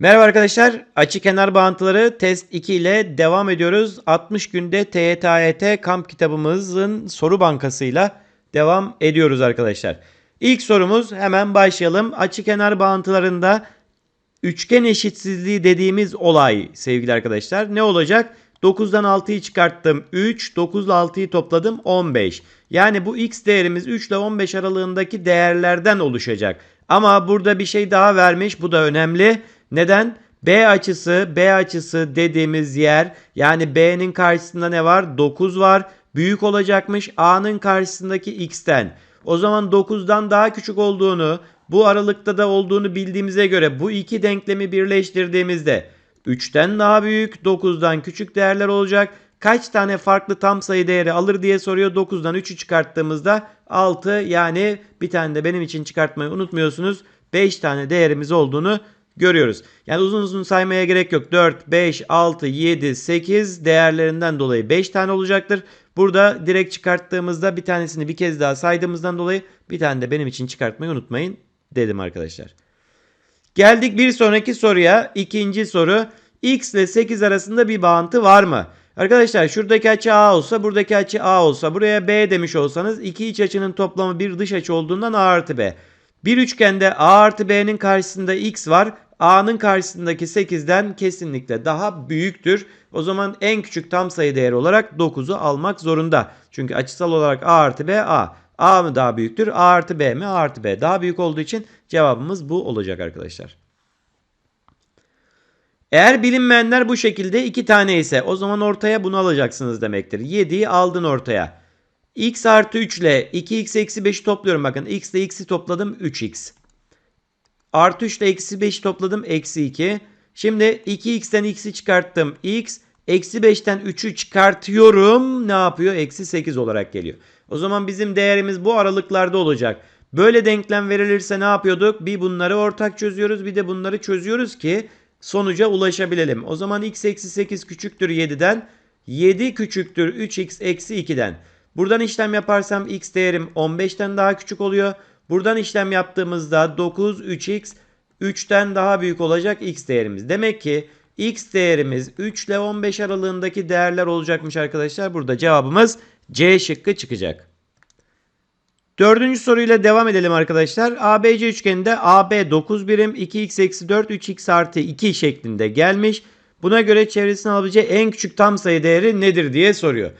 Merhaba arkadaşlar. Açı kenar bağıntıları test 2 ile devam ediyoruz. 60 günde TYT kamp kitabımızın soru bankasıyla devam ediyoruz arkadaşlar. İlk sorumuz hemen başlayalım. Açı kenar bağıntılarında üçgen eşitsizliği dediğimiz olay sevgili arkadaşlar. Ne olacak? 9'dan 6'yı çıkarttım 3, 9 ile 6'yı topladım 15. Yani bu x değerimiz 3 ile 15 aralığındaki değerlerden oluşacak. Ama burada bir şey daha vermiş bu da önemli. Neden? B açısı, B açısı dediğimiz yer yani B'nin karşısında ne var? 9 var. Büyük olacakmış A'nın karşısındaki X'ten. O zaman 9'dan daha küçük olduğunu, bu aralıkta da olduğunu bildiğimize göre bu iki denklemi birleştirdiğimizde 3'ten daha büyük, 9'dan küçük değerler olacak. Kaç tane farklı tam sayı değeri alır diye soruyor. 9'dan 3'ü çıkarttığımızda 6 yani bir tane de benim için çıkartmayı unutmuyorsunuz. 5 tane değerimiz olduğunu görüyoruz. Yani uzun uzun saymaya gerek yok. 4, 5, 6, 7, 8 değerlerinden dolayı 5 tane olacaktır. Burada direkt çıkarttığımızda bir tanesini bir kez daha saydığımızdan dolayı bir tane de benim için çıkartmayı unutmayın dedim arkadaşlar. Geldik bir sonraki soruya. İkinci soru. X ile 8 arasında bir bağıntı var mı? Arkadaşlar şuradaki açı A olsa buradaki açı A olsa buraya B demiş olsanız iki iç açının toplamı bir dış açı olduğundan A artı B. Bir üçgende A artı B'nin karşısında X var. A'nın karşısındaki 8'den kesinlikle daha büyüktür. O zaman en küçük tam sayı değeri olarak 9'u almak zorunda. Çünkü açısal olarak A artı B A. A mı daha büyüktür? A artı B mi? A artı B. Daha büyük olduğu için cevabımız bu olacak arkadaşlar. Eğer bilinmeyenler bu şekilde iki tane ise o zaman ortaya bunu alacaksınız demektir. 7'yi aldın ortaya. x artı 3 ile 2x eksi 5'i topluyorum. Bakın x ile x'i topladım 3x. Artı 3 ile eksi 5'i topladım eksi 2. Şimdi 2x'ten x'i çıkarttım. x eksi 5'ten 3'ü çıkartıyorum. Ne yapıyor? Eksi 8 olarak geliyor. O zaman bizim değerimiz bu aralıklarda olacak. Böyle denklem verilirse ne yapıyorduk? Bir bunları ortak çözüyoruz bir de bunları çözüyoruz ki sonuca ulaşabilelim. O zaman x eksi 8 küçüktür 7'den. 7 küçüktür 3x eksi 2'den. Buradan işlem yaparsam x değerim 15'ten daha küçük oluyor. Buradan işlem yaptığımızda 9 3x 3'ten daha büyük olacak x değerimiz. Demek ki x değerimiz 3 ile 15 aralığındaki değerler olacakmış arkadaşlar. Burada cevabımız C şıkkı çıkacak. Dördüncü soruyla devam edelim arkadaşlar. ABC üçgeninde AB 9 birim 2x eksi 4 3x artı 2 şeklinde gelmiş. Buna göre çevresinin alabileceği en küçük tam sayı değeri nedir diye soruyor.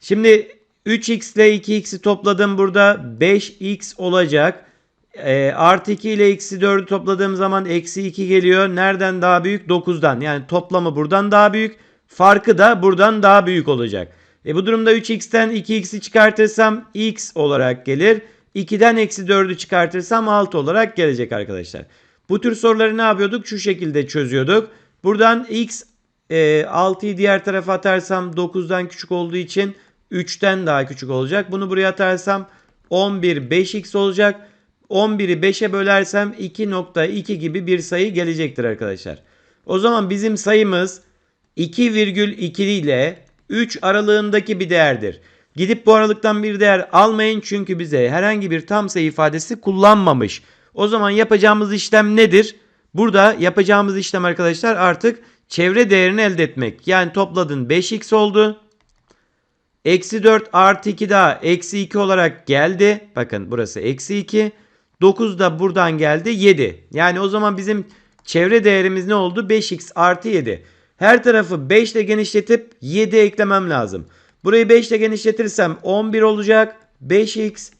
Şimdi 3x ile 2x'i topladım burada 5x olacak. E, artı 2 ile eksi 4'ü topladığım zaman eksi 2 geliyor. Nereden daha büyük? 9'dan. Yani toplamı buradan daha büyük. Farkı da buradan daha büyük olacak. E bu durumda 3x'ten 2x'i çıkartırsam x olarak gelir. 2'den eksi 4'ü çıkartırsam 6 olarak gelecek arkadaşlar. Bu tür soruları ne yapıyorduk? Şu şekilde çözüyorduk. Buradan x e, 6'yı diğer tarafa atarsam 9'dan küçük olduğu için 3'ten daha küçük olacak. Bunu buraya atarsam 11 5x olacak. 11'i 5'e bölersem 2.2 gibi bir sayı gelecektir arkadaşlar. O zaman bizim sayımız 2,2 ile 3 aralığındaki bir değerdir. Gidip bu aralıktan bir değer almayın çünkü bize herhangi bir tam sayı ifadesi kullanmamış. O zaman yapacağımız işlem nedir? Burada yapacağımız işlem arkadaşlar artık çevre değerini elde etmek. Yani topladın 5x oldu. Eksi 4 artı 2 daha eksi 2 olarak geldi. Bakın burası eksi 2. 9 da buradan geldi 7. Yani o zaman bizim çevre değerimiz ne oldu? 5x artı 7. Her tarafı 5 ile genişletip 7 eklemem lazım. Burayı 5 ile genişletirsem 11 olacak. 5x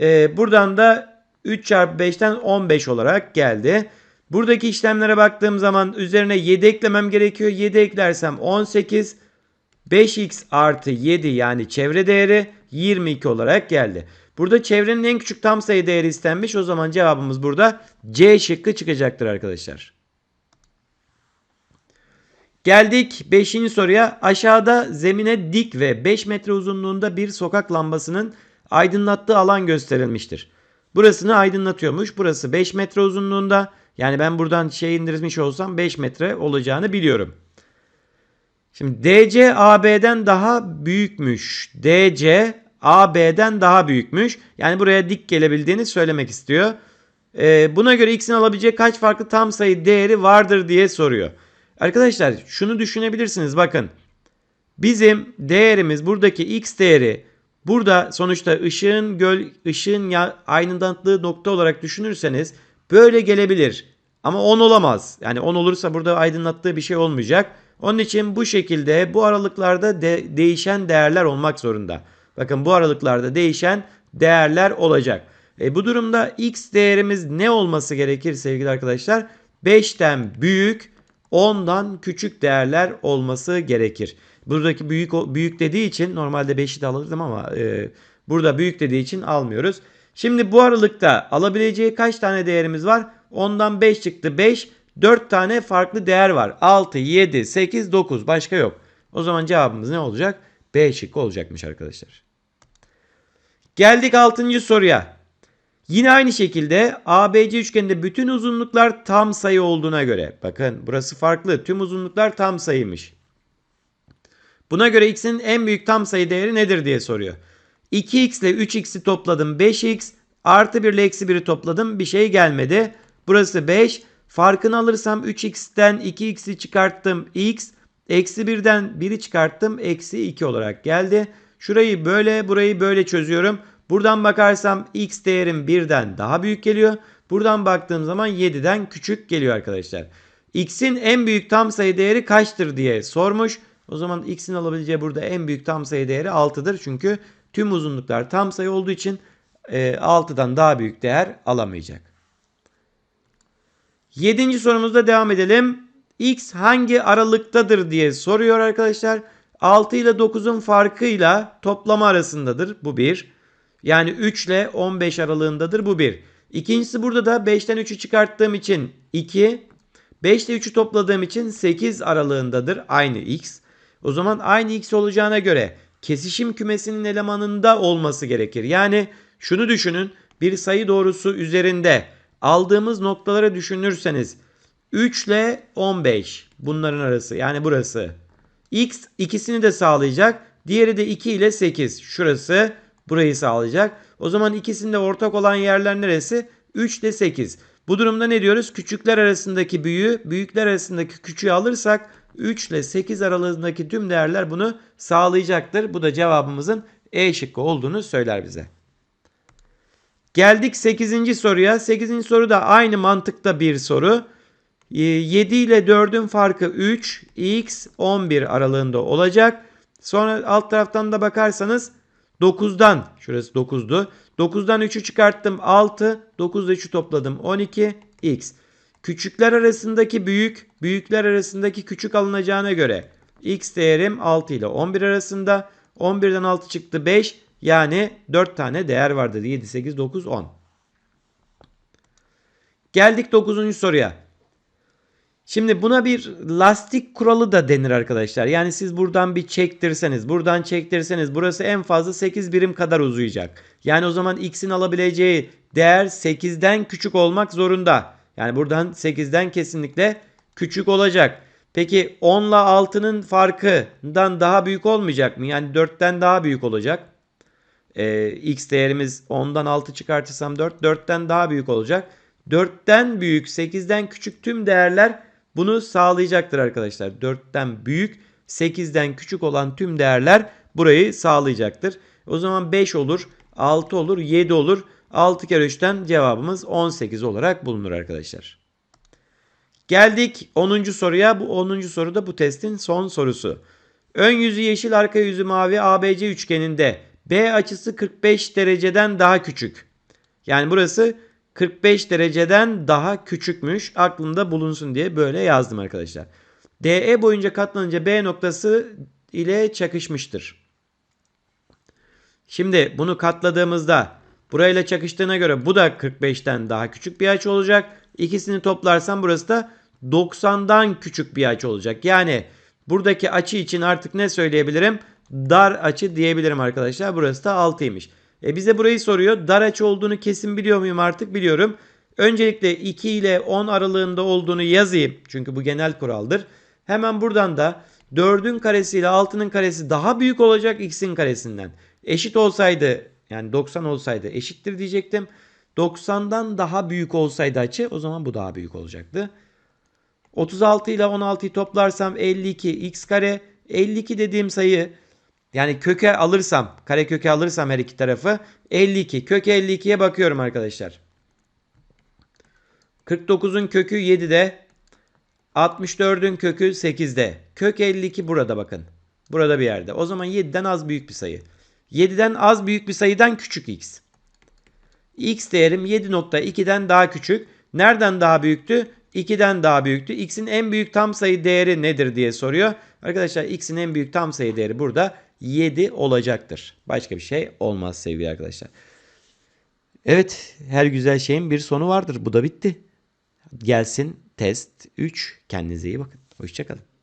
ee, buradan da 3 çarpı 5'ten 15 olarak geldi. Buradaki işlemlere baktığım zaman üzerine 7 eklemem gerekiyor. 7 eklersem 18. 5x artı 7 yani çevre değeri 22 olarak geldi. Burada çevrenin en küçük tam sayı değeri istenmiş. O zaman cevabımız burada C şıkkı çıkacaktır arkadaşlar. Geldik 5. soruya. Aşağıda zemine dik ve 5 metre uzunluğunda bir sokak lambasının aydınlattığı alan gösterilmiştir. Burasını aydınlatıyormuş. Burası 5 metre uzunluğunda. Yani ben buradan şey indirmiş olsam 5 metre olacağını biliyorum. Şimdi DC AB'den daha büyükmüş. DC AB'den daha büyükmüş. Yani buraya dik gelebildiğini söylemek istiyor. Ee, buna göre x'in alabileceği kaç farklı tam sayı değeri vardır diye soruyor. Arkadaşlar şunu düşünebilirsiniz bakın. Bizim değerimiz buradaki x değeri burada sonuçta ışığın göl ışığın ya, aydınlattığı nokta olarak düşünürseniz böyle gelebilir. Ama 10 olamaz. Yani 10 olursa burada aydınlattığı bir şey olmayacak. Onun için bu şekilde bu aralıklarda de, değişen değerler olmak zorunda. Bakın bu aralıklarda değişen değerler olacak. E, bu durumda x değerimiz ne olması gerekir sevgili arkadaşlar? 5'ten büyük 10'dan küçük değerler olması gerekir. Buradaki büyük büyük dediği için normalde 5'i de alırdım ama e, burada büyük dediği için almıyoruz. Şimdi bu aralıkta alabileceği kaç tane değerimiz var? 10'dan 5 çıktı 5. 4 tane farklı değer var. 6, 7, 8, 9 başka yok. O zaman cevabımız ne olacak? B şıkkı olacakmış arkadaşlar. Geldik 6. soruya. Yine aynı şekilde ABC üçgeninde bütün uzunluklar tam sayı olduğuna göre. Bakın burası farklı. Tüm uzunluklar tam sayıymış. Buna göre x'in en büyük tam sayı değeri nedir diye soruyor. 2x ile 3x'i topladım 5x. Artı 1 ile eksi 1'i topladım. Bir şey gelmedi. Burası 5. Farkını alırsam 3x'ten 2x'i çıkarttım x. Eksi 1'den 1'i çıkarttım. Eksi 2 olarak geldi. Şurayı böyle burayı böyle çözüyorum. Buradan bakarsam x değerim 1'den daha büyük geliyor. Buradan baktığım zaman 7'den küçük geliyor arkadaşlar. x'in en büyük tam sayı değeri kaçtır diye sormuş. O zaman x'in alabileceği burada en büyük tam sayı değeri 6'dır. Çünkü tüm uzunluklar tam sayı olduğu için 6'dan daha büyük değer alamayacak. Yedinci sorumuzda devam edelim. X hangi aralıktadır diye soruyor arkadaşlar. 6 ile 9'un farkıyla toplama arasındadır. Bu 1. Yani 3 ile 15 aralığındadır. Bu 1. İkincisi burada da 5'ten 3'ü çıkarttığım için 2. 5 ile 3'ü topladığım için 8 aralığındadır. Aynı x. O zaman aynı x olacağına göre kesişim kümesinin elemanında olması gerekir. Yani şunu düşünün. Bir sayı doğrusu üzerinde aldığımız noktaları düşünürseniz 3 ile 15 bunların arası yani burası. X ikisini de sağlayacak. Diğeri de 2 ile 8. Şurası burayı sağlayacak. O zaman ikisinde ortak olan yerler neresi? 3 ile 8. Bu durumda ne diyoruz? Küçükler arasındaki büyüğü, büyükler arasındaki küçüğü alırsak 3 ile 8 aralığındaki tüm değerler bunu sağlayacaktır. Bu da cevabımızın E şıkkı olduğunu söyler bize. Geldik 8. soruya. 8. soru da aynı mantıkta bir soru. 7 ee, ile 4'ün farkı 3, x 11 aralığında olacak. Sonra alt taraftan da bakarsanız 9'dan, şurası 9'du. 9'dan 3'ü çıkarttım 6, 9'da 3'ü topladım 12, x. Küçükler arasındaki büyük, büyükler arasındaki küçük alınacağına göre x değerim 6 ile 11 arasında. 11'den 6 çıktı 5. Yani 4 tane değer vardır. 7, 8, 9, 10. Geldik 9. soruya. Şimdi buna bir lastik kuralı da denir arkadaşlar. Yani siz buradan bir çektirseniz, buradan çektirseniz burası en fazla 8 birim kadar uzayacak. Yani o zaman x'in alabileceği değer 8'den küçük olmak zorunda. Yani buradan 8'den kesinlikle küçük olacak. Peki 10 ile 6'nın farkından daha büyük olmayacak mı? Yani 4'ten daha büyük olacak. Ee, x değerimiz 10'dan 6 çıkartırsam 4. 4'ten daha büyük olacak. 4'ten büyük 8'den küçük tüm değerler bunu sağlayacaktır arkadaşlar. 4'ten büyük 8'den küçük olan tüm değerler burayı sağlayacaktır. O zaman 5 olur, 6 olur, 7 olur. 6 kere 3'ten cevabımız 18 olarak bulunur arkadaşlar. Geldik 10. soruya. Bu 10. soru da bu testin son sorusu. Ön yüzü yeşil, arka yüzü mavi ABC üçgeninde B açısı 45 dereceden daha küçük. Yani burası 45 dereceden daha küçükmüş. Aklımda bulunsun diye böyle yazdım arkadaşlar. DE boyunca katlanınca B noktası ile çakışmıştır. Şimdi bunu katladığımızda burayla çakıştığına göre bu da 45'ten daha küçük bir açı olacak. İkisini toplarsam burası da 90'dan küçük bir açı olacak. Yani buradaki açı için artık ne söyleyebilirim? Dar açı diyebilirim arkadaşlar. Burası da 6'ymış. E bize burayı soruyor. Dar açı olduğunu kesin biliyor muyum artık biliyorum. Öncelikle 2 ile 10 aralığında olduğunu yazayım. Çünkü bu genel kuraldır. Hemen buradan da 4'ün karesi ile 6'nın karesi daha büyük olacak x'in karesinden. Eşit olsaydı yani 90 olsaydı eşittir diyecektim. 90'dan daha büyük olsaydı açı o zaman bu daha büyük olacaktı. 36 ile 16'yı toplarsam 52 x kare. 52 dediğim sayı yani köke alırsam kare köke alırsam her iki tarafı 52. Kök 52'ye bakıyorum arkadaşlar. 49'un kökü 7'de. 64'ün kökü 8'de. Kök 52 burada bakın. Burada bir yerde. O zaman 7'den az büyük bir sayı. 7'den az büyük bir sayıdan küçük x. x değerim 7.2'den daha küçük. Nereden daha büyüktü? 2'den daha büyüktü. x'in en büyük tam sayı değeri nedir diye soruyor. Arkadaşlar x'in en büyük tam sayı değeri burada 7 olacaktır. Başka bir şey olmaz sevgili arkadaşlar. Evet her güzel şeyin bir sonu vardır. Bu da bitti. Gelsin test 3. Kendinize iyi bakın. Hoşçakalın.